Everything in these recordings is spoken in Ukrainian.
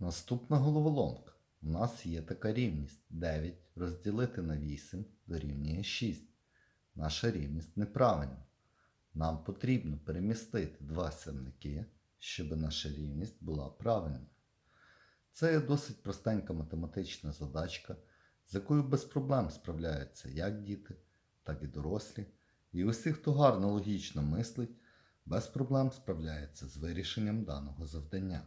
Наступна головоломка. У нас є така рівність 9 розділити на 8 дорівнює 6. Наша рівність неправильна. Нам потрібно перемістити два сірники, щоб наша рівність була правильною. Це є досить простенька математична задачка, з якою без проблем справляються як діти, так і дорослі. І усі, хто гарно логічно мислить, без проблем справляється з вирішенням даного завдання.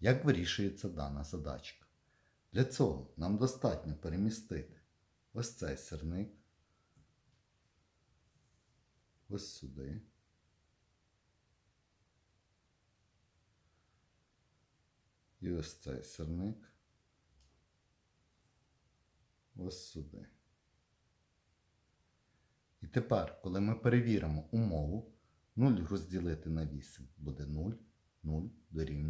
Як вирішується дана задачка? Для цього нам достатньо перемістити ось цей сірник, ось сюди. І ось цей сірник ось сюди. І тепер, коли ми перевіримо умову, 0 розділити на 8 буде 0, 0 дорівнює 0.